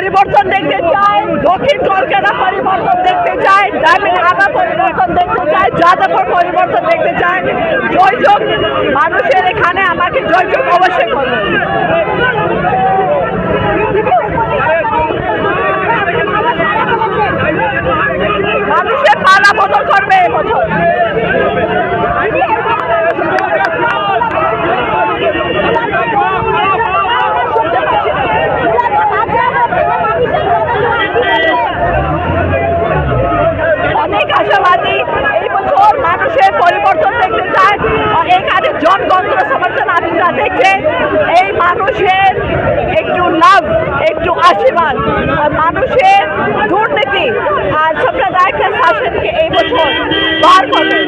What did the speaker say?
পরিবর্তন দেখতে চাই, দক্ষিণ কলকাতা পরিবর্তন দেখতে চাই ডায়মন্ড আগা পরিবর্তন দেখতে চাই যাদবপুর পরিবর্তন দেখতে চাই। জয়যোগ, মানুষের এখানে আমাকে জয়যোগ অবশ্যই করবে। মানুষের পালা বদল করবে এবছর समर्थन देखते चाय एक आधे जन गणतंत्र समर्थन এই মানুষের একটু লাভ, একটু আশীর্বাদ মানুষের দুর্নীতি আর সম্প্রদায়কে শাসনকে এই বছর বার করবে।